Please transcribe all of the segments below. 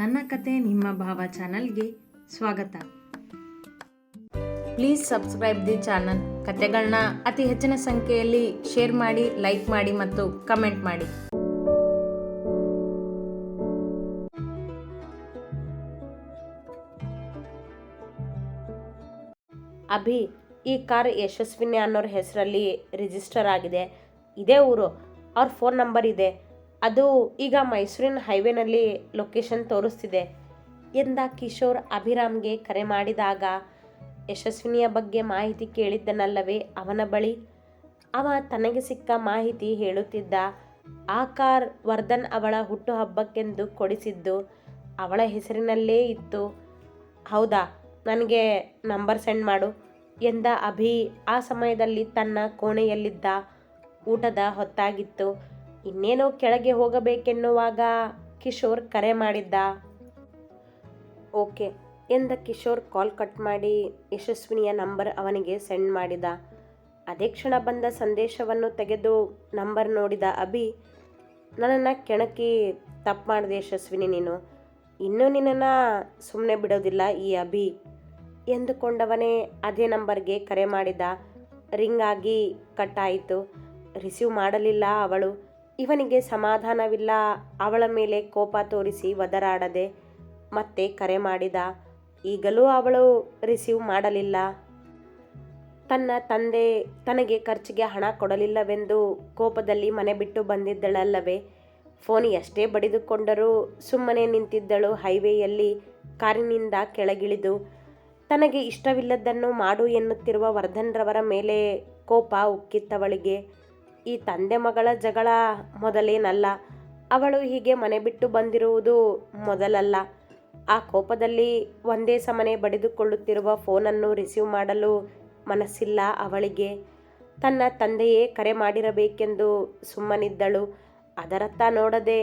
ನನ್ನ ಕತೆ ನಿಮ್ಮ ಭಾವ ಚಾನಲ್ಗೆ ಸ್ವಾಗತ. Please subscribe the channel. ಕತೆಗಳನ್ನ ಅತಿ ಹೆಚ್ಚಿನ ಸಂಖ್ಯೆಯಲ್ಲಿ ಶೇರ್ ಮಾಡಿ, ಲೈಕ್ ಮಾಡಿ ಮತ್ತು ಕಮೆಂಟ್ ಮಾಡಿ. ಅಭಿ, ಈ ಕಾರ್ ಯಶಸ್ವಿನಿ ಅನ್ನೋರ ಹೆಸರಲ್ಲಿ ರಿಜಿಸ್ಟರ್ ಆಗಿದೆ. ಇದೇ ಊರು. ಅವ್ರ ಫೋನ್ ನಂಬರ್ ಇದೆ. ಅದು ಈಗ ಮೈಸೂರಿನ ಹೈವೇನಲ್ಲಿ ಲೊಕೇಶನ್ ತೋರಿಸ್ತಿದೆ. ಎಂದ ಕಿಶೋರ್ ಅಭಿರಾಮ್ಗೆ ಕರೆ ಮಾಡಿದಾಗ, ಯಶಸ್ವಿನಿಯ ಬಗ್ಗೆ ಮಾಹಿತಿ ಕೇಳಿದ್ದನಲ್ಲವೇ ಅವನ ಬಳಿ? ಅವ ತನಗೆ ಸಿಕ್ಕ ಮಾಹಿತಿ ಹೇಳುತ್ತಿದ್ದ, ಆ ಕಾರ್ ವರ್ಧನ್ ಅವಳ ಹುಟ್ಟುಹಬ್ಬಕ್ಕೆಂದು ಕೊಡಿಸಿದ್ದು ಅವಳ ಹೆಸರಿನಲ್ಲೇ ಇತ್ತು. ಹೌದಾ, ನನಗೆ ನಂಬರ್ ಸೆಂಡ್ ಮಾಡು, ಎಂದ ಅಭಿ ಆ ಸಮಯದಲ್ಲಿ ತನ್ನ ಕೋಣೆಯಲ್ಲಿದ್ದ ಊಟದ ಹೊತ್ತಾಗಿತ್ತು. ಇನ್ನೇನೋ ಕೆಳಗೆ ಹೋಗಬೇಕೆನ್ನುವಾಗ ಕಿಶೋರ್ ಕರೆ ಮಾಡಿದ್ದ. ಓಕೆ, ಎಂದ ಕಿಶೋರ್ ಕಾಲ್ ಕಟ್ ಮಾಡಿ ಯಶಸ್ವಿನಿಯ ನಂಬರ್ ಅವನಿಗೆ ಸೆಂಡ್ ಮಾಡಿದ. ಅದೇ ಕ್ಷಣ ಬಂದ ಸಂದೇಶವನ್ನು ತೆಗೆದು ನಂಬರ್ ನೋಡಿದ ಅಭಿ, ನನ್ನನ್ನು ಕೆಣಕಿ ತಪ್ಪು ಮಾಡಿದೆ ಯಶಸ್ವಿನಿ ನೀನು. ಇನ್ನೂ ನಿನ್ನನ್ನು ಸುಮ್ಮನೆ ಬಿಡೋದಿಲ್ಲ ಈ ಅಭಿ, ಎಂದುಕೊಂಡವನೇ ಅದೇ ನಂಬರ್ಗೆ ಕರೆ ಮಾಡಿದ. ರಿಂಗ್ ಆಗಿ ಕಟ್ ಆಯಿತು. ರಿಸೀವ್ ಮಾಡಲಿಲ್ಲ ಅವಳು. ಇವನಿಗೆ ಸಮಾಧಾನವಿಲ್ಲ. ಅವಳ ಮೇಲೆ ಕೋಪ ತೋರಿಸಿ ಒದರಾಡದೆ ಮತ್ತೆ ಕರೆ ಮಾಡಿದ. ಈಗಲೂ ಅವಳು ರಿಸೀವ್ ಮಾಡಲಿಲ್ಲ. ತನ್ನ ತಂದೆ ತನಗೆ ಖರ್ಚಿಗೆ ಹಣ ಕೊಡಲಿಲ್ಲವೆಂದು ಕೋಪದಲ್ಲಿ ಮನೆ ಬಿಟ್ಟು ಬಂದಿದ್ದಳಲ್ಲವೇ. ಫೋನ್ ಎಷ್ಟೇ ಬಡಿದುಕೊಂಡರೂ ಸುಮ್ಮನೆ ನಿಂತಿದ್ದಳು ಹೈವೇಯಲ್ಲಿ ಕಾರಿನಿಂದ ಕೆಳಗಿಳಿದು. ತನಗೆ ಇಷ್ಟವಿಲ್ಲದ್ದನ್ನು ಮಾಡು ಎನ್ನುತ್ತಿರುವ ವರ್ಧನ್ರವರ ಮೇಲೆ ಕೋಪ ಉಕ್ಕಿತ್ತವಳಿಗೆ. ಈ ತಂದೆ ಮಗಳ ಜಗಳ ಮೊದಲೇನಲ್ಲ. ಅವಳು ಹೀಗೆ ಮನೆ ಬಿಟ್ಟು ಬಂದಿರುವುದು ಮೊದಲಲ್ಲ. ಆ ಕೋಪದಲ್ಲಿ ಒಂದೇ ಸಮನೆ ಬಡಿದುಕೊಳ್ಳುತ್ತಿರುವ ಫೋನನ್ನು ರಿಸೀವ್ ಮಾಡಲು ಮನಸ್ಸಿಲ್ಲ ಅವಳಿಗೆ. ತನ್ನ ತಂದೆಯೇ ಕರೆ ಮಾಡಿರಬೇಕೆಂದು ಸುಮ್ಮನಿದ್ದಳು. ಅದರತ್ತ ನೋಡದೆ,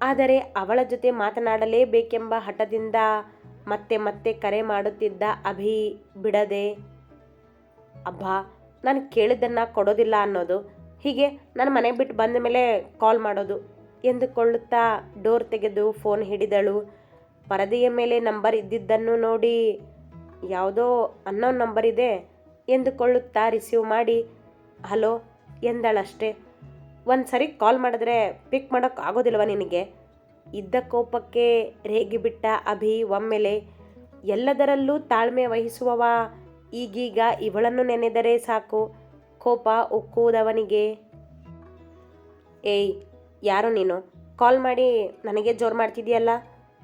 ಆದರೆ ಅವಳ ಜೊತೆ ಮಾತನಾಡಲೇಬೇಕೆಂಬ ಹಠದಿಂದ ಮತ್ತೆ ಮತ್ತೆ ಕರೆ ಮಾಡುತ್ತಿದ್ದ ಅಭಿ ಬಿಡದೆ, ಅಬ್ಬಾ, ನಾನು ಕೇಳಿದ್ದನ್ನು ಕೊಡೋದಿಲ್ಲ ಅನ್ನೋದು. ಹೀಗೆ ನನ್ನ ಮನೆ ಬಿಟ್ಟು ಬಂದ ಮೇಲೆ ಕಾಲ್ ಮಾಡೋದು. ಎಂದುಕೊಳ್ಳುತ್ತಾ ಡೋರ್ ತೆಗೆದು ಫೋನ್ ಹಿಡಿದಳು. ಪರದೆಯ ಮೇಲೆ ನಂಬರ್ ಇದ್ದಿದ್ದನ್ನು ನೋಡಿ ಯಾವುದೋ ಅನ್ನೋ ನಂಬರ್ ಇದೆ ಎಂದುಕೊಳ್ಳುತ್ತಾ ರಿಸೀವ್ ಮಾಡಿ ಹಲೋ ಎಂದಳಷ್ಟೇ. ಒಂದು ಸರಿ ಕಾಲ್ ಮಾಡಿದ್ರೆ ಪಿಕ್ ಮಾಡೋಕ್ಕೆ ಆಗೋದಿಲ್ವ ನಿನಗೆ? ಇದ್ದ ಕೋಪಕ್ಕೆ ರೇಗಿಬಿಟ್ಟ ಅಭಿ ಒಮ್ಮೆಲೆ, ಎಲ್ಲದರಲ್ಲೂ ತಾಳ್ಮೆ ವಹಿಸುವವ, ಈಗೀಗ ಇವಳನ್ನು ನೆನೆದರೆ ಸಾಕು. ಕೋಪ ಉಕ್ಕುವುದವನಿಗೆ? ಏಯ್, ಯಾರು ನೀನು? ಕಾಲ್ ಮಾಡಿ ನನಗೆ ಜೋರು ಮಾಡ್ತಿದೆಯಲ್ಲ?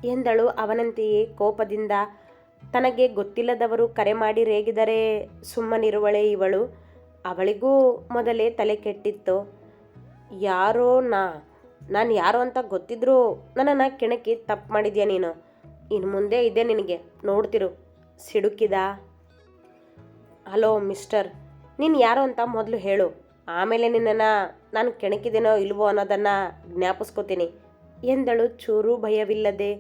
ಎಂದಳು ಅವನಂತೆಯೇ ಕೋಪದಿಂದ. ತನಗೆ ಗೊತ್ತಿಲ್ಲದವರು ಕರೆ ಮಾಡಿ ರೇಗಿದರೆ ಸುಮ್ಮನಿರುವಳೆ ಇವಳು. ಅವಳಿಗೂ ಮೊದಲೇ ತಲೆ ಕೆಟ್ಟಿತ್ತು. ಯಾರೋ ನಾ, ನಾನು ಯಾರು ಅಂತ ಗೊತ್ತಿದ್ರೂ ನನ್ನನ್ನು ಕೆಣಕಿ ತಪ್ಪು ಮಾಡಿದ್ಯಾ ನೀನು? ಇನ್ನು ಮುಂದೆ ಇದೆ ನಿನಗೆ, ನೋಡ್ತಿರು. ಸಿಡುಕಿದ. Hello, mister. ನೀನು ಯಾರು ಅಂತ ಮೊದಲು ಹೇಳು. ಆಮೇಲೆ ನಿನ್ನನ್ನು ನಾನು ಕೆಣಕಿದೇನೋ ಇಲ್ವೋ ಅನ್ನೋದನ್ನು ಜ್ಞಾಪಿಸ್ಕೋತೀನಿ. ಎಂದಳು ಚೂರು ಭಯವಿಲ್ಲದೆ.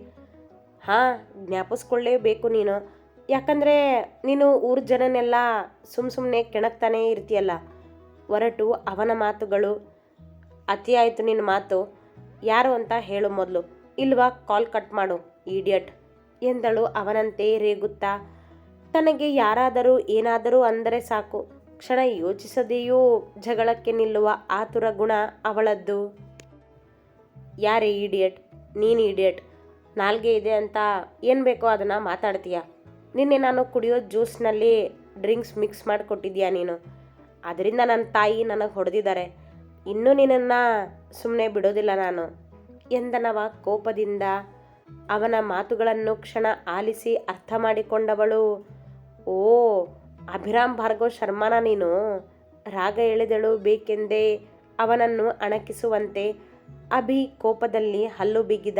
ಹಾಂ, ಜ್ಞಾಪಿಸ್ಕೊಳ್ಳೇಬೇಕು ನೀನು. ಯಾಕಂದರೆ ನೀನು ಊರ ಜನನೆಲ್ಲ ಸುಮ್ಮ ಸುಮ್ಮನೆ ಕೆಣಕ್ತಾನೇ ಇರ್ತೀಯಲ್ಲ. ಹೊರಟು ಅವನ ಮಾತುಗಳು. ಅತಿ ಆಯಿತು ನಿನ್ನ ಮಾತು. ಯಾರು ಅಂತ ಹೇಳು ಮೊದಲು. ಇಲ್ವಾ ಕಾಲ್ ಕಟ್ ಮಾಡು ಈಡಿಯಟ್ ಎಂದಳು ಅವನಂತೆ ರೇಗುತ್ತಾ. ತನಗೆ ಯಾರಾದರೂ ಏನಾದರೂ ಅಂದರೆ ಸಾಕು. ಕ್ಷಣ ಯೋಚಿಸದೆಯೂ ಜಗಳಕ್ಕೆ ನಿಲ್ಲುವ ಆತುರ ಗುಣ ಅವಳದ್ದು. ಯಾರೇ ಈಡಿಯಟ್ ನೀನು ಈಡಿಯಟ್ ನಾಲ್ಗೆ ಇದೆ ಅಂತ ಏನು ಬೇಕೋ ಅದನ್ನು ಮಾತಾಡ್ತೀಯ. ನಿನ್ನೆ ನಾನು ಕುಡಿಯೋ ಜ್ಯೂಸ್ನಲ್ಲಿ ಡ್ರಿಂಕ್ಸ್ ಮಿಕ್ಸ್ ಮಾಡಿಕೊಟ್ಟಿದ್ಯಾ ನೀನು? ಅದರಿಂದ ನನ್ನ ತಾಯಿ ನನಗೆ ಹೊಡೆದಿದ್ದಾರೆ. ಇನ್ನೂ ನಿನ್ನನ್ನು ಸುಮ್ಮನೆ ಬಿಡೋದಿಲ್ಲ ನಾನು. ಎಂದನವ ಕೋಪದಿಂದ ಅವನ ಮಾತುಗಳನ್ನು ಕ್ಷಣ ಆಲಿಸಿ ಅರ್ಥ ಮಾಡಿಕೊಂಡವಳು, ಓ ಅಭಿರಾಮ್ ಭಾರ್ಗವ್ ಶರ್ಮಾನ ನೀನು ರಾಗ ಎಳೆದಳು ಬೇಕೆಂದೇ ಅವನನ್ನು ಅಣಕಿಸುವಂತೆ ಅಭಿ ಕೋಪದಲ್ಲಿ ಹಲ್ಲು ಬಿಗಿದ.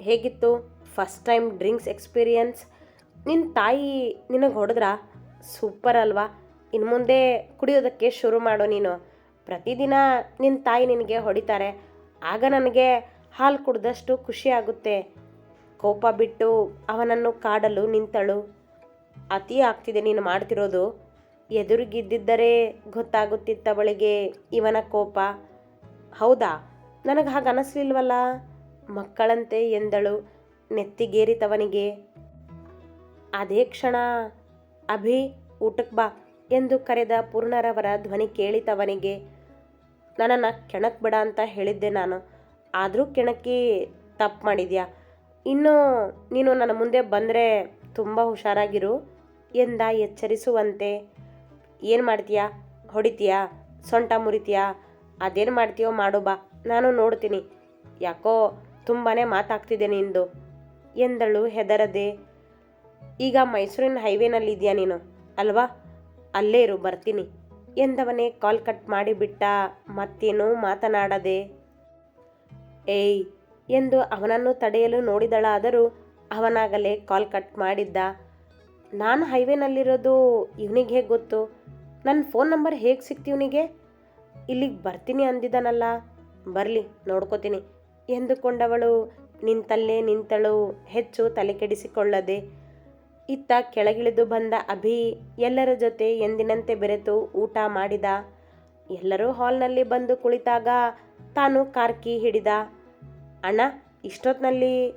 ಹೇಗಿತ್ತು? ಫಸ್ಟ್ ಟೈಮ್ ಡ್ರಿಂಕ್ಸ್ ಎಕ್ಸ್ಪೀರಿಯನ್ಸ್ ನಿನ್ನ ತಾಯಿ ನಿನಗೆ ಹೊಡೆದ್ರ ಸೂಪರ್ ಅಲ್ವಾ? ಇನ್ನು ಮುಂದೆ ಕುಡಿಯೋದಕ್ಕೆ ಶುರು ಮಾಡು ನೀನು. ಪ್ರತಿದಿನ ನಿನ್ನ ತಾಯಿ ನಿನಗೆ ಹೊಡಿತಾರೆ. ಆಗ ನನಗೆ ಹಾಲು ಕುಡ್ದಷ್ಟು ಖುಷಿ ಆಗುತ್ತೆ. ಕೋಪ ಬಿಟ್ಟು ಅವನನ್ನು ಕಾಡಲು ನಿಂತಳು. ಅತಿ ಆಗ್ತಿದೆ ನೀನು ಮಾಡ್ತಿರೋದು. ಎದುರಿಗಿದ್ದಿದ್ದರೆ ಗೊತ್ತಾಗುತ್ತಿತ್ತವಳಿಗೆ ಇವನ ಕೋಪ. ಹೌದಾ? ನನಗೆ ಹಾಗೆ ಅನಿಸ್ಲಿಲ್ವಲ್ಲ? ಮಕ್ಕಳಂತೆ ಎಂದಳು ನೆತ್ತಿಗೇರಿತವನಿಗೆ. ಅದೇ ಕ್ಷಣ, ಅಭಿ, ಊಟಕ್ಕೆ ಬಾ ಎಂದು ಕರೆದ ಪೂರ್ಣರವರ ಧ್ವನಿ ಕೇಳಿತವನಿಗೆ. ನನ್ನನ್ನು ಕೆಣಕ್ ಬಿಡ ಅಂತ ಹೇಳಿದ್ದೆ ನಾನು. ಆದರೂ ಕೆಣಕಿ ತಪ್ಪು ಮಾಡಿದ್ಯಾ? ಇನ್ನು ನೀನು ನನ್ನ ಮುಂದೆ ಬಂದರೆ ತುಂಬ ಹುಷಾರಾಗಿರು. ಎಂದ ಎಚ್ಚರಿಸುವಂತೆ. ಏನು ಮಾಡ್ತೀಯಾ? ಹೊಡಿತೀಯಾ? ಸೊಂಟ ಮುರಿತೀಯಾ? ಅದೇನು ಮಾಡ್ತೀಯೋ ಮಾಡು ಬಾ. ನಾನು ನೋಡ್ತೀನಿ. ಯಾಕೋ ತುಂಬಾ ಮಾತಾಗ್ತಿದೆ ನಿಂದು ಎಂದಳು ಹೆದರದೆ. ಈಗ ಮೈಸೂರಿನ ಹೈವೇನಲ್ಲಿದೆಯಾ ನೀನು? ಅಲ್ವಾ? ಅಲ್ಲೇ ಇರು, ಬರ್ತೀನಿ ಎಂದವನೇ ಕಾಲ್ ಕಟ್ ಮಾಡಿಬಿಟ್ಟ ಮತ್ತೇನೂ ಮಾತನಾಡದೆ. ಏಯ್! ಎಂದು ಅವನನ್ನು ತಡೆಯಲು ನೋಡಿದಳಾದರೂ ಅವನಾಗಲೇ ಕಾಲ್ ಕಟ್ ಮಾಡಿದ್ದ. ನಾನು ಹೈವೇನಲ್ಲಿರೋದು ಇವನಿಗೆ ಹೇಗೆ ಗೊತ್ತು? ನನ್ನ ಫೋನ್ ನಂಬರ್ ಹೇಗೆ ಸಿಕ್ತು ಇವನಿಗೆ? ಇಲ್ಲಿಗೆ ಬರ್ತೀನಿ ಅಂದಿದ್ದಾನಲ್ಲ ಬರಲಿ, ನೋಡ್ಕೋತೀನಿ. ಎಂದುಕೊಂಡವಳು, ನಿಂತಲ್ಲೇ ನಿಂತಳು, ಹೆಚ್ಚು ತಲೆಕೆಡಿಸಿಕೊಳ್ಳದೆ ಇತ್ತ ಕೆಳಗಿಳಿದು ಬಂದ ಅಭಿ ಎಲ್ಲರ ಜೊತೆ ಎಂದಿನಂತೆ ಬೆರೆತು ಊಟ ಮಾಡಿದ. ಎಲ್ಲರೂ ಹಾಲ್ನಲ್ಲಿ ಬಂದು ಕುಳಿತಾಗ ತಾನು ಕಾರ್ಕಿ ಹಿಡಿದ. ಅಣ್ಣ ಇಷ್ಟೊತ್ತಿನಲ್ಲಿ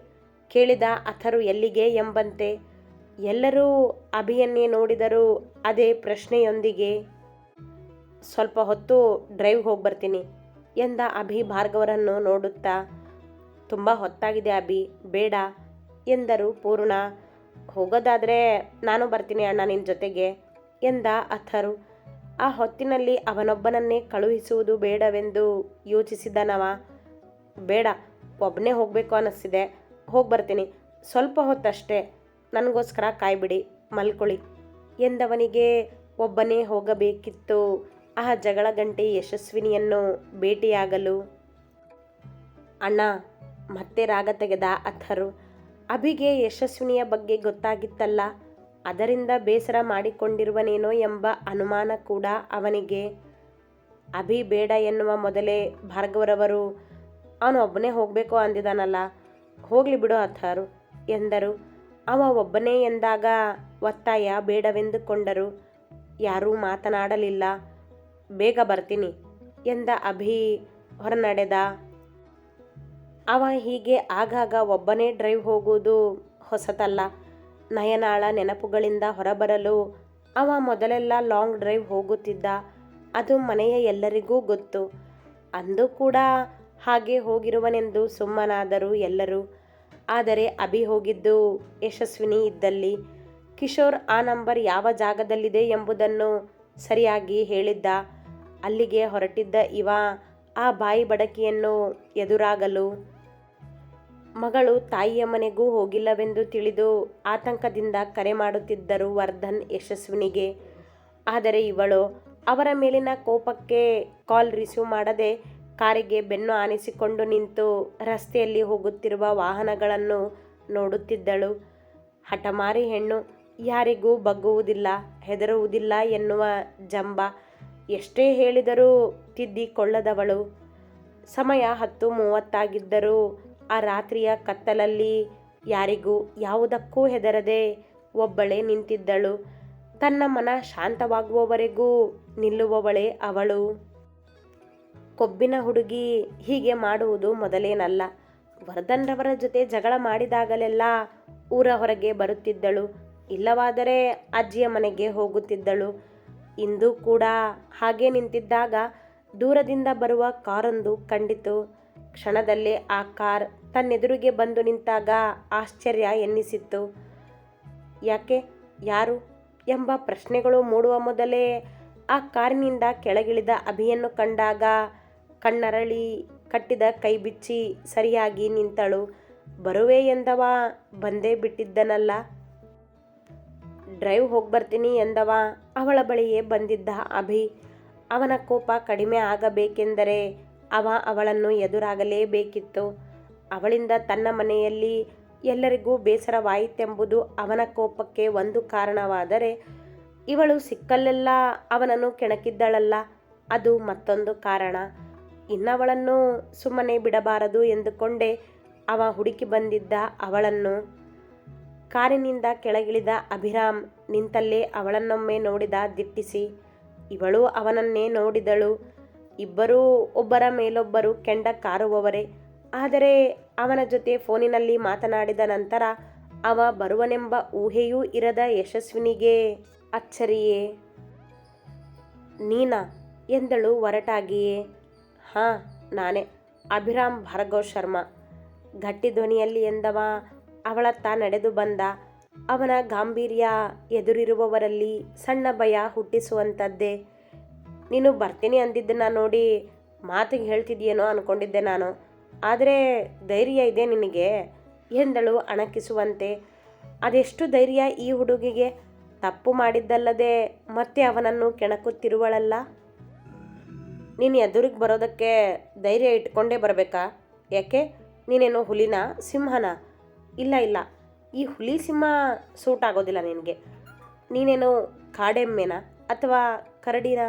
ಕೇಳಿದ ಅಥರು ಎಲ್ಲಿಗೆ ಎಂಬಂತೆ. ಎಲ್ಲರೂ ಅಭಿಯನ್ನೇ ನೋಡಿದರು ಅದೇ ಪ್ರಶ್ನೆಯೊಂದಿಗೆ, ಸ್ವಲ್ಪ ಹೊತ್ತು ಡ್ರೈವ್ ಹೋಗಿ ಬರ್ತೀನಿ ಎಂದ ಅಭಿ ಭಾರ್ಗವರನ್ನು ನೋಡುತ್ತಾ, ತುಂಬ ಹೊತ್ತಾಗಿದೆ ಅಭಿ, ಬೇಡ ಎಂದರು ಪೂರ್ಣ. ಹೋಗೋದಾದರೆ ನಾನು ಬರ್ತೀನಿ ಅಣ್ಣ ನಿನ್ನ ಜೊತೆಗೆ ಎಂದ ಅಥರು. ಆ ಹೊತ್ತಿನಲ್ಲಿ ಅವನೊಬ್ಬನನ್ನೇ ಕಳುಹಿಸುವುದು ಬೇಡವೆಂದು ಯೋಚಿಸಿದನವ ಬೇಡ ಒಬ್ಬನೇ ಹೋಗಬೇಕು ಅನ್ನಿಸ್ತಿದೆ ಹೋಗಿ ಬರ್ತೀನಿ, ಸ್ವಲ್ಪ ಹೊತ್ತಷ್ಟೇ ನನಗೋಸ್ಕರ ಕಾಯ್ಬಿಡಿ, ಮಲ್ಕೊಳ್ಳಿ. ಎಂದವನಿಗೆ ಒಬ್ಬನೇ ಹೋಗಬೇಕಿತ್ತು ಆ ಜಗಳ ಗಂಟೆ ಯಶಸ್ವಿನಿಯನ್ನು ಭೇಟಿಯಾಗಲು. ಅಣ್ಣ, ಮತ್ತೆ ರಾಗ ತೆಗೆದ ಅಥರು. ಅಭಿಗೆ ಯಶಸ್ವಿನಿಯ ಬಗ್ಗೆ ಗೊತ್ತಾಗಿತ್ತಲ್ಲ, ಅದರಿಂದ ಬೇಸರ ಮಾಡಿಕೊಂಡಿರುವನೇನೋ ಎಂಬ ಅನುಮಾನ ಕೂಡ ಅವನಿಗೆ. ಅಭಿ ಬೇಡ ಎನ್ನುವ ಮೊದಲೇ ಭಾರ್ಗವರವರು, ಅವನು ಒಬ್ಬನೇ ಹೋಗಬೇಕು ಅಂದಿದ್ದಾನಲ್ಲ, ಹೋಗಲಿ ಬಿಡು ಅಥರು, ಎಂದರು. ಅವ ಒಬ್ಬನೇ ಎಂದಾಗ ಒತ್ತಾಯ ಬೇಡವೆಂದುಕೊಂಡರು. ಯಾರೂ ಮಾತನಾಡಲಿಲ್ಲ. ಬೇಗ ಬರ್ತೀನಿ ಎಂದ ಅಭಿ ಹೊರನಡೆದ. ಅವ ಹೀಗೆ ಆಗಾಗ ಒಬ್ಬನೇ ಡ್ರೈವ್ ಹೋಗುವುದು ಹೊಸತಲ್ಲ. ನಯನಾಳ ನೆನಪುಗಳಿಂದ ಹೊರಬರಲು ಅವ ಮೊದಲೆಲ್ಲ ಲಾಂಗ್ ಡ್ರೈವ್ ಹೋಗುತ್ತಿದ್ದ. ಅದು ಮನೆಯ ಎಲ್ಲರಿಗೂ ಗೊತ್ತು. ಅಂದು ಕೂಡ ಹಾಗೆ ಹೋಗಿರುವನೆಂದು ಸುಮ್ಮನಾದರು ಎಲ್ಲರೂ ಆದರೆ ಅಭಿ ಹೋಗಿದ್ದು ಯಶಸ್ವಿನಿ ಇದ್ದಲ್ಲಿ. ಕಿಶೋರ್ ಆ ನಂಬರ್ ಯಾವ ಜಾಗದಲ್ಲಿದೆ ಎಂಬುದನ್ನು ಸರಿಯಾಗಿ ಹೇಳಿದ್ದ. ಅಲ್ಲಿಗೆ ಹೊರಟಿದ್ದ ಇವ ಆ ಬಾಯಿ ಬಡಕಿಯನ್ನು ಎದುರಾಗಲು. ಮಗಳು ತಾಯಿಯ ಮನೆಗೂ ಹೋಗಿಲ್ಲವೆಂದು ತಿಳಿದು ಆತಂಕದಿಂದ ಕರೆ ಮಾಡುತ್ತಿದ್ದರು ವರ್ಧನ್ ಯಶಸ್ವಿನಿಗೆ. ಆದರೆ ಇವಳು ಅವರ ಮೇಲಿನ ಕೋಪಕ್ಕೆ ಕಾಲ್ ರಿಸೀವ್ ಮಾಡದೆ ಕಾರಿಗೆ ಬೆನ್ನು ಆನಿಸಿಕೊಂಡು ನಿಂತು ರಸ್ತೆಯಲ್ಲಿ ಹೋಗುತ್ತಿರುವ ವಾಹನಗಳನ್ನು ನೋಡುತ್ತಿದ್ದಳು. ಹಠಮಾರಿ ಹೆಣ್ಣು, ಯಾರಿಗೂ ಬಗ್ಗುವುದಿಲ್ಲ, ಹೆದರುವುದಿಲ್ಲ ಎನ್ನುವ ಜಂಬ. ಎಷ್ಟೇ ಹೇಳಿದರೂ ತಿದ್ದಿಕೊಳ್ಳದವಳು. ಸಮಯ ಹತ್ತು ಮೂವತ್ತಾಗಿದ್ದರೂ ಆ ರಾತ್ರಿಯ ಕತ್ತಲಲ್ಲಿ ಯಾರಿಗೂ ಯಾವುದಕ್ಕೂ ಹೆದರದೆ ಒಬ್ಬಳೇ ನಿಂತಿದ್ದಳು. ತನ್ನ ಮನ ಶಾಂತವಾಗುವವರೆಗೂ ನಿಲ್ಲುವವಳೇ ಅವಳು. ಕೊಬ್ಬಿನ ಹುಡುಗಿ ಹೀಗೆ ಮಾಡುವುದು ಮೊದಲೇನಲ್ಲ. ವರ್ಧನ್ರವರ ಜೊತೆ ಜಗಳ ಮಾಡಿದಾಗಲೆಲ್ಲ ಊರ ಹೊರಗೆ ಬರುತ್ತಿದ್ದಳು. ಇಲ್ಲವಾದರೆ ಅಜ್ಜಿಯ ಮನೆಗೆ ಹೋಗುತ್ತಿದ್ದಳು. ಇಂದು ಕೂಡ ಹಾಗೆ ನಿಂತಿದ್ದಾಗ ದೂರದಿಂದ ಬರುವ ಕಾರೊಂದು ಕಂಡಿತು. ಕ್ಷಣದಲ್ಲೇ ಆ ಕಾರ್ ತನ್ನೆದುರಿಗೆ ಬಂದು ನಿಂತಾಗ ಆಶ್ಚರ್ಯ ಎನ್ನಿಸಿತ್ತು. ಯಾಕೆ, ಯಾರು ಎಂಬ ಪ್ರಶ್ನೆಗಳು ಮೂಡುವ ಮೊದಲೇ ಆ ಕಾರಿನಿಂದ ಕೆಳಗಿಳಿದ ಅಭಿಯನ್ನು ಕಂಡಾಗ ಕಣ್ಣರಳಿ ಕಟ್ಟಿದ ಕೈ ಬಿಚ್ಚಿ ಸರಿಯಾಗಿ ನಿಂತಳು. ಬರುವೆ ಎಂದವ? ಬಂದೇ ಬಿಟ್ಟಿದ್ದನಲ್ಲ. ಡ್ರೈವ್ ಹೋಗಿ ಬರ್ತೀನಿ ಎಂದವ? ಅವಳ ಬಳಿಯೇ ಬಂದಿದ್ದ ಅಭಿ. ಅವನ ಕೋಪ ಕಡಿಮೆ ಆಗಬೇಕೆಂದರೆ ಅವ ಅವಳನ್ನು ಎದುರಾಗಲೇಬೇಕಿತ್ತು. ಅವಳಿಂದ ತನ್ನ ಮನೆಯಲ್ಲಿ ಎಲ್ಲರಿಗೂ ಬೇಸರವಾಯಿತೆಂಬುದು ಅವನ ಕೋಪಕ್ಕೆ ಒಂದು ಕಾರಣವಾದರೆ ಇವಳು ಸಿಕ್ಕಲ್ಲೆಲ್ಲ ಅವನನ್ನು ಕೆಣಕಿದ್ದಳಲ್ಲ. ಅದು ಮತ್ತೊಂದು ಕಾರಣ. ಇನ್ನವಳನ್ನು ಸುಮ್ಮನೆ ಬಿಡಬಾರದು ಎಂದುಕೊಂಡೆ ಅವ ಹುಡುಕಿ ಬಂದಿದ್ದ ಅವಳನ್ನು. ಕಾರಿನಿಂದ ಕೆಳಗಿಳಿದ ಅಭಿರಾಮ್ ನಿಂತಲ್ಲೇ ಅವಳನ್ನೊಮ್ಮೆ ನೋಡಿದ ದಿಟ್ಟಿಸಿ. ಇವಳು ಅವನನ್ನೇ ನೋಡಿದಳು. ಇಬ್ಬರೂ ಒಬ್ಬರ ಮೇಲೊಬ್ಬರು ಕೆಂಡ ಕಾರುವವರೇ. ಆದರೆ ಅವನ ಜೊತೆ ಫೋನಿನಲ್ಲಿ ಮಾತನಾಡಿದ ನಂತರ ಅವ ಬರುವನೆಂಬ ಊಹೆಯೂ ಇರದ ಯಶಸ್ವಿನಿಗೆ ಅಚ್ಚರಿಯೇ. ನೀನಾ? ಎಂದಳು ಒರಟಾಗಿಯೇ. ಹಾಂ, ನಾನೇ. ಅಭಿರಾಮ್ ಭಾರ್ಗವ್ ಶರ್ಮ. ಗಟ್ಟಿ ಧ್ವನಿಯಲ್ಲಿ ಎಂದವ, ಅವಳತ್ತ ನಡೆದು ಬಂದ, ಅವನ ಗಾಂಭೀರ್ಯ ಎದುರಿರುವವರಲ್ಲಿ ಸಣ್ಣ ಭಯ ಹುಟ್ಟಿಸುವಂಥದ್ದೇ ನೀನು ಬರ್ತೀನಿ ಅಂದಿದ್ದನ್ನ ನೋಡಿ ಮಾತಿಗೆ ಹೇಳ್ತಿದ್ಯೇನೋ ಅನ್ಕೊಂಡಿದ್ದೆ ನಾನು. ಆದರೆ ಧೈರ್ಯ ಇದೆ ನಿನಗೆ? ಎಂದಳು ಅಣಕಿಸುವಂತೆ. ಅದೆಷ್ಟು ಧೈರ್ಯ ಈ ಹುಡುಗಿಗೆ? ತಪ್ಪು ಮಾಡಿದ್ದಲ್ಲದೆ ಮತ್ತೆ ಅವನನ್ನು ಕೆಣಕುತ್ತಿರುವಳಲ್ಲ? ನೀನು ಎದುರಿಗೆ ಬರೋದಕ್ಕೆ ಧೈರ್ಯ ಇಟ್ಕೊಂಡೇ ಬರಬೇಕಾ? ಯಾಕೆ? ನೀನೇನು ಹುಲಿನ? ಸಿಂಹನ? ಇಲ್ಲ ಇಲ್ಲ. ಈ ಹುಲಿ, ಸಿಂಹ ಸೂಟ್ ಆಗೋದಿಲ್ಲ ನಿನಗೆ. ನೀನೇನು ಕಾಡೆಮ್ಮೆನ ಅಥವಾ ಕರಡಿನ?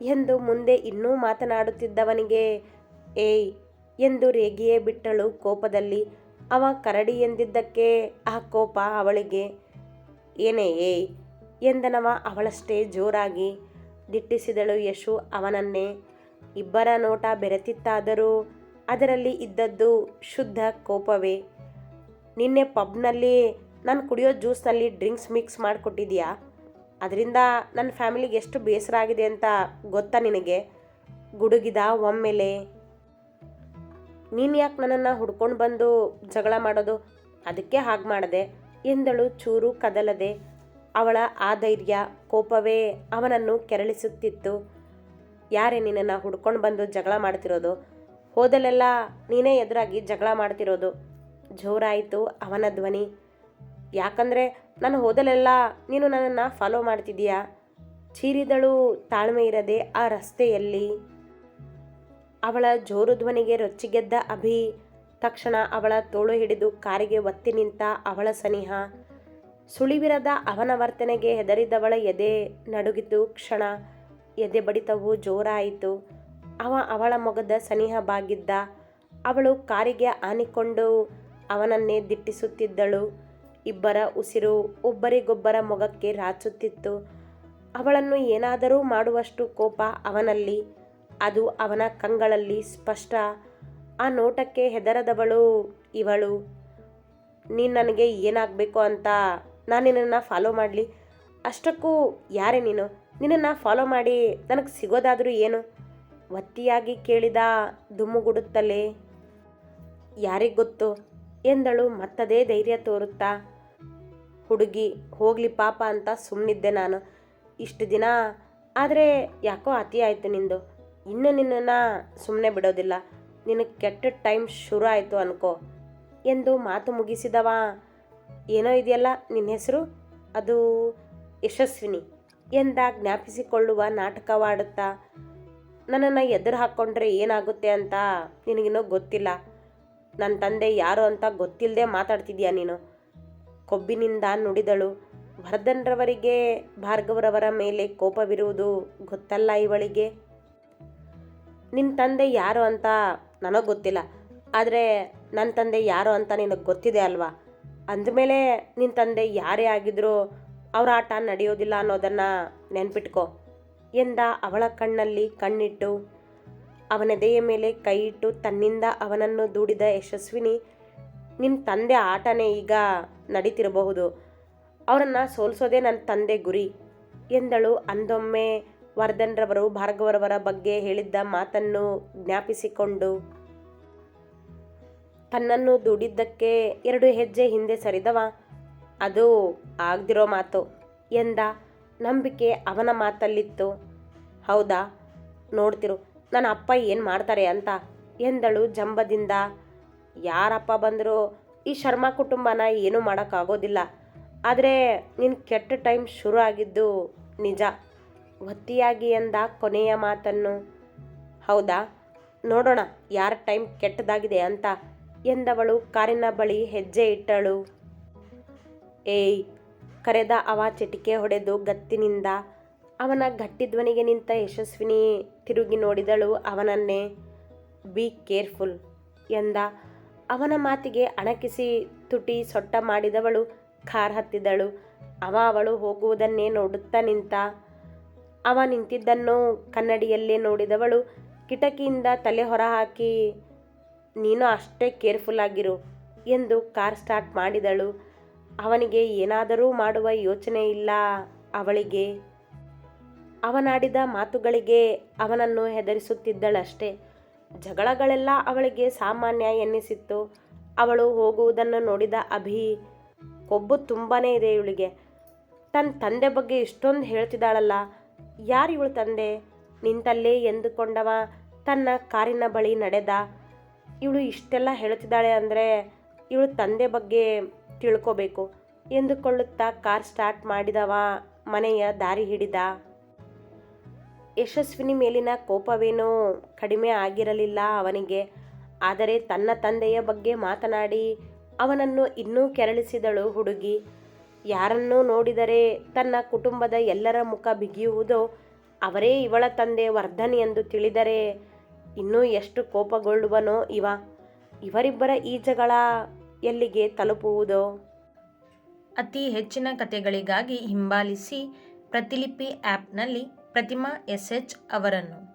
ಎಂದು ಮುಂದೆ ಇನ್ನೂ ಮಾತನಾಡುತ್ತಿದ್ದವನಿಗೆ, ಏಯ್! ಎಂದು ರೇಗಿಯೇ ಬಿಟ್ಟಳು ಕೋಪದಲ್ಲಿ. ಅವ ಕರಡಿ ಎಂದಿದ್ದಕ್ಕೆ ಆ ಕೋಪ ಅವಳಿಗೆ, ಏನೇ, ಏಯ್! ಎಂದನವ ಅವಳಷ್ಟೇ ಜೋರಾಗಿ ದಿಟ್ಟಿಸಿದಳು ಯಶು ಅವನನ್ನೇ. ಇಬ್ಬರ ನೋಟ ಬೆರೆತಿತ್ತಾದರೂ ಅದರಲ್ಲಿ ಇದ್ದದ್ದು ಶುದ್ಧ ಕೋಪವೇ. ನಿನ್ನೆ ಪಬ್ನಲ್ಲಿ ನಾನು ಕುಡಿಯೋ ಜ್ಯೂಸ್ನಲ್ಲಿ ಡ್ರಿಂಕ್ಸ್ ಮಿಕ್ಸ್ ಮಾಡಿಕೊಟ್ಟಿದ್ಯಾ? ಅದರಿಂದ ನನ್ನ ಫ್ಯಾಮಿಲಿಗೆ ಎಷ್ಟು ಬೇಸರ ಆಗಿದೆ ಅಂತ ಗೊತ್ತಾ ನಿನಗೆ? ಗುಡುಗಿದ ಒಮ್ಮೆಲೆ. ನೀನು ಯಾಕೆ ನನ್ನನ್ನು ಹುಡ್ಕೊಂಡು ಬಂದು ಜಗಳ ಮಾಡೋದು? ಅದಕ್ಕೆ ಹಾಗೆ ಮಾಡಿದೆ. ಎಂದಳು ಚೂರು ಕದಲದೆ. ಅವಳ ಆ ಧೈರ್ಯ, ಕೋಪವೇ ಅವನನ್ನು ಕೆರಳಿಸುತ್ತಿತ್ತು. ಯಾರೇ ನಿನ್ನನ್ನು ಹುಡ್ಕೊಂಡು ಬಂದು ಜಗಳ ಮಾಡ್ತಿರೋದು? ಹೋದಲೆಲ್ಲ ನೀನೇ ಎದುರಾಗಿ ಜಗಳ ಮಾಡ್ತಿರೋದು. ಜೋರಾಯಿತು ಅವನ ಧ್ವನಿ. ಯಾಕಂದರೆ ನಾನು ಹೋದಲೆಲ್ಲ ನೀನು ನನ್ನನ್ನು ಫಾಲೋ ಮಾಡ್ತಿದ್ದೀಯಾ? ಚೀರಿದಳು ತಾಳ್ಮೆ ಇರದೆ ಆ ರಸ್ತೆಯಲ್ಲಿ. ಅವಳ ಜೋರು ಧ್ವನಿಗೆ ರೊಚ್ಚಿಗೆದ್ದ ಅಭಿ, ತಕ್ಷಣ ಅವಳ ತೋಳು ಹಿಡಿದು ಕಾರಿಗೆ ಒತ್ತಿ ನಿಂತ ಅವಳ ಸನಿಹ. ಸುಳಿವಿರದ ಅವನ ವರ್ತನೆಗೆ ಹೆದರಿದವಳ ಎದೆ ನಡುಗಿದ್ದು ಕ್ಷಣ. ಎದೆ ಬಡಿತವು ಜೋರಾಯಿತು. ಅವ ಅವಳ ಮೊಗದ ಸನಿಹ ಬಾಗಿದ್ದ. ಅವಳು ಕಾರಿಗೆ ಆನಿಕೊಂಡು ಅವನನ್ನೇ ದಿಟ್ಟಿಸುತ್ತಿದ್ದಳು. ಇಬ್ಬರ ಉಸಿರು ಒಬ್ಬರಿಗೊಬ್ಬರ ಮೊಗಕ್ಕೆ ರಾಚುತ್ತಿತ್ತು. ಅವಳನ್ನು ಏನಾದರೂ ಮಾಡುವಷ್ಟು ಕೋಪ ಅವನಲ್ಲಿ. ಅದು ಅವನ ಕಂಗಳಲ್ಲಿ ಸ್ಪಷ್ಟ. ಆ ನೋಟಕ್ಕೆ ಹೆದರದವಳು ಇವಳು. ನೀನು ನನಗೆ ಏನಾಗಬೇಕು ಅಂತ ನಾನು ನಿನ್ನನ್ನು ಫಾಲೋ ಮಾಡಲಿ. ಅಷ್ಟಕ್ಕೂ ಯಾರೇ ನೀನು? ನಿನ್ನನ್ನು ಫಾಲೋ ಮಾಡಿ ನನಗೆ ಸಿಗೋದಾದರೂ ಏನು? ಒತ್ತಿಯಾಗಿ ಕೇಳಿದ ದುಮ್ಮುಗುಡುತ್ತಲೇ, ಯಾರಿಗೆ ಗೊತ್ತು? ಎಂದಳು ಮತ್ತದೇ ಧೈರ್ಯ ತೋರುತ್ತಾ. ಹುಡುಗಿ, ಹೋಗಲಿ ಪಾಪ ಅಂತ ಸುಮ್ಮನಿದ್ದೆ ನಾನು ಇಷ್ಟು ದಿನ. ಆದರೆ ಯಾಕೋ ಅತಿ ಆಯಿತು ನಿಂದು. ಇನ್ನು ನಿನ್ನನ್ನು ಸುಮ್ಮನೆ ಬಿಡೋದಿಲ್ಲ. ನಿನಗೆ ಕೆಟ್ಟ ಟೈಮ್ ಶುರು ಆಯಿತು ಅನ್ಕೋ ಎಂದು ಮಾತು ಮುಗಿಸಿದವ. ಏನೋ ಇದೆಯಲ್ಲ ನಿನ್ನ ಹೆಸರು? ಅದು ಯಶಸ್ವಿನಿ. ಎಂದ ಜ್ಞಾಪಿಸಿಕೊಳ್ಳುವ ನಾಟಕವಾಡುತ್ತಾ? ನನ್ನನ್ನು ಎದುರು ಹಾಕ್ಕೊಂಡ್ರೆ ಏನಾಗುತ್ತೆ ಅಂತ ನಿನಗಿನ್ನೂ ಗೊತ್ತಿಲ್ಲ. ನನ್ನ ತಂದೆ ಯಾರು ಅಂತ ಗೊತ್ತಿಲ್ಲದೆ ಮಾತಾಡ್ತಿದ್ಯಾ ನೀನು? ಕೊಬ್ಬಿನಿಂದ ನುಡಿದಳು. ವರದನ್ರವರಿಗೆ, ಭಾರ್ಗವರವರ ಮೇಲೆ ಕೋಪವಿರುವುದು ಗೊತ್ತಲ್ಲ ಇವಳಿಗೆ. ನಿನ್ನ ತಂದೆ ಯಾರು ಅಂತ ನನಗೆ ಗೊತ್ತಿಲ್ಲ. ಆದರೆ ನನ್ನ ತಂದೆ ಯಾರು ಅಂತ ನಿನಗೆ ಗೊತ್ತಿದೆ ಅಲ್ವಾ? ಅಂದಮೇಲೆ ನಿನ್ನ ತಂದೆ ಯಾರೇ ಆಗಿದ್ರೂ ಅವ್ರ ಆಟ ನಡೆಯೋದಿಲ್ಲ ಅನ್ನೋದನ್ನು ನೆನ್ಪಿಟ್ಕೋ. ಎಂದ ಅವಳ ಕಣ್ಣಲ್ಲಿ ಕಣ್ಣಿಟ್ಟು ಅವನೆದೆಯ ಮೇಲೆ ಕೈ ಇಟ್ಟು ತನ್ನಿಂದ ಅವನನ್ನು ದೂಡಿದ ಯಶಸ್ವಿನಿ ನಿನ್ನ ತಂದೆ ಆಟನೇ ಈಗ ನಡೀತಿರಬಹುದು. ಅವರನ್ನು ಸೋಲಿಸೋದೇ ನನ್ನ ತಂದೆ ಗುರಿ, ಎಂದಳು ಅಂದೊಮ್ಮೆ ವರ್ಧನ್ರವರು ಭಾರ್ಗವರವರ ಬಗ್ಗೆ ಹೇಳಿದ್ದ ಮಾತನ್ನು ಜ್ಞಾಪಿಸಿಕೊಂಡು. ತನ್ನನ್ನು ದುಡಿದ್ದಕ್ಕೆ ಎರಡು ಹೆಜ್ಜೆ ಹಿಂದೆ ಸರಿದವ ಅದು ಆಗದಿರೋ ಮಾತು. ಎಂದ, ನಂಬಿಕೆ ಅವನ ಮಾತಲ್ಲಿತ್ತು. ಹೌದಾ? ನೋಡ್ತಿರು, ನನ್ನ ಅಪ್ಪ ಏನು ಮಾಡ್ತಾರೆ ಅಂತ. ಎಂದಳು ಜಂಬದಿಂದ. ಯಾರಪ್ಪ ಬಂದರೂ ಈ ಶರ್ಮಾ ಕುಟುಂಬನ ಏನೂ ಮಾಡೋಕ್ಕಾಗೋದಿಲ್ಲ. ಆದರೆ ನಿನ್ನ ಕೆಟ್ಟ ಟೈಮ್ ಶುರು ಆಗಿದ್ದು ನಿಜ. ಒತ್ತಿಯಾಗಿ ಎಂದ ಕೊನೆಯ ಮಾತನ್ನು. ಹೌದಾ? ನೋಡೋಣ, ಯಾರ ಟೈಮ್ ಕೆಟ್ಟದಾಗಿದೆ ಅಂತ. ಎಂದವಳು ಕಾರಿನ ಬಳಿ ಹೆಜ್ಜೆ ಇಟ್ಟಳು. ಏಯ್, ಕರೆದ ಅವ ಚಟಿಕೆ ಹೊಡೆದು ಗತ್ತಿನಿಂದ. ಅವನ ಗಟ್ಟಿ ಧ್ವನಿಗೆ ನಿಂತ ಯಶಸ್ವಿನಿ ತಿರುಗಿ ನೋಡಿದಳು ಅವನನ್ನೇ. ಬಿ ಕೇರ್ಫುಲ್ ಎಂದ. ಅವನ ಮಾತಿಗೆ ಅಣಕಿಸಿ ತುಟಿ ಸೊಟ್ಟ ಮಾಡಿದವಳು ಕಾರ್ ಹತ್ತಿದಳು. ಅವ ಅವಳು ಹೋಗುವುದನ್ನೇ ನೋಡುತ್ತಾ ನಿಂತ. ಅವ ನಿಂತಿದ್ದನ್ನು ಕನ್ನಡಿಯಲ್ಲೇ ನೋಡಿದವಳು ಕಿಟಕಿಯಿಂದ ತಲೆ ಹೊರಹಾಕಿ, ನೀನು ಅಷ್ಟೇ ಕೇರ್ಫುಲ್ ಆಗಿರು ಎಂದು ಕಾರ್ ಸ್ಟಾರ್ಟ್ ಮಾಡಿದಳು. ಅವನಿಗೆ ಏನಾದರೂ ಮಾಡುವ ಯೋಚನೆ ಇಲ್ಲ ಅವಳಿಗೆ. ಅವನಾಡಿದ ಮಾತುಗಳಿಗೆ ಅವನನ್ನು ಹೆದರಿಸುತ್ತಿದ್ದಳಷ್ಟೆ. ಜಗಳಗಳೆಲ್ಲ ಅವಳಿಗೆ ಸಾಮಾನ್ಯ ಎನ್ನಿಸಿತ್ತು. ಅವಳು ಹೋಗುವುದನ್ನು ನೋಡಿದ ಅಭಿ, ಕೊಬ್ಬು ತುಂಬಾ ಇದೆ ಇವಳಿಗೆ. ತನ್ನ ತಂದೆ ಬಗ್ಗೆ ಇಷ್ಟೊಂದು ಹೇಳ್ತಿದ್ದಾಳಲ್ಲ. ಯಾರು ಇವಳು ತಂದೆ? ನಿಂತಲ್ಲೇ ಎಂದುಕೊಂಡವ ತನ್ನ ಕಾರಿನ ಬಳಿ ನಡೆದ. ಇವಳು ಇಷ್ಟೆಲ್ಲ ಹೇಳ್ತಿದ್ದಾಳೆ ಅಂದರೆ ಇವಳು ತಂದೆ ಬಗ್ಗೆ ತಿಳ್ಕೋಬೇಕು. ಎಂದುಕೊಳ್ಳುತ್ತಾ ಕಾರ್ ಸ್ಟಾರ್ಟ್ ಮಾಡಿದವ ಮನೆಯ ದಾರಿ ಹಿಡಿದ. ಯಶಸ್ವಿನಿ ಮೇಲಿನ ಕೋಪವೇನೂ ಕಡಿಮೆ ಆಗಿರಲಿಲ್ಲ ಅವನಿಗೆ. ಆದರೆ ತನ್ನ ತಂದೆಯ ಬಗ್ಗೆ ಮಾತನಾಡಿ ಅವನನ್ನು ಇನ್ನೂ ಕೆರಳಿಸಿದಳು ಹುಡುಗಿ. ಯಾರನ್ನೂ ನೋಡಿದರೆ ತನ್ನ ಕುಟುಂಬದ ಎಲ್ಲರ ಮುಖ ಬಿಗಿಯುವುದೋ ಅವರೇ ಇವಳ ತಂದೆ ವರ್ಧನ್ ಎಂದು ತಿಳಿದರೆ ಇನ್ನೂ ಎಷ್ಟು ಕೋಪಗೊಳ್ಳುವನೋ ಇವ. ಇವರಿಬ್ಬರ ಈ ಜಗಳ ಎಲ್ಲಿಗೆ ತಲುಪುವುದೋ? ಅತಿ ಹೆಚ್ಚಿನ ಕಥೆಗಳಿಗಾಗಿ ಹಿಂಬಾಲಿಸಿ ಪ್ರತಿಲಿಪಿ ಆ್ಯಪ್ನಲ್ಲಿ ಪ್ರತಿಮಾ ಎಸ್ ಎಚ್ ಅವರನ್ನು.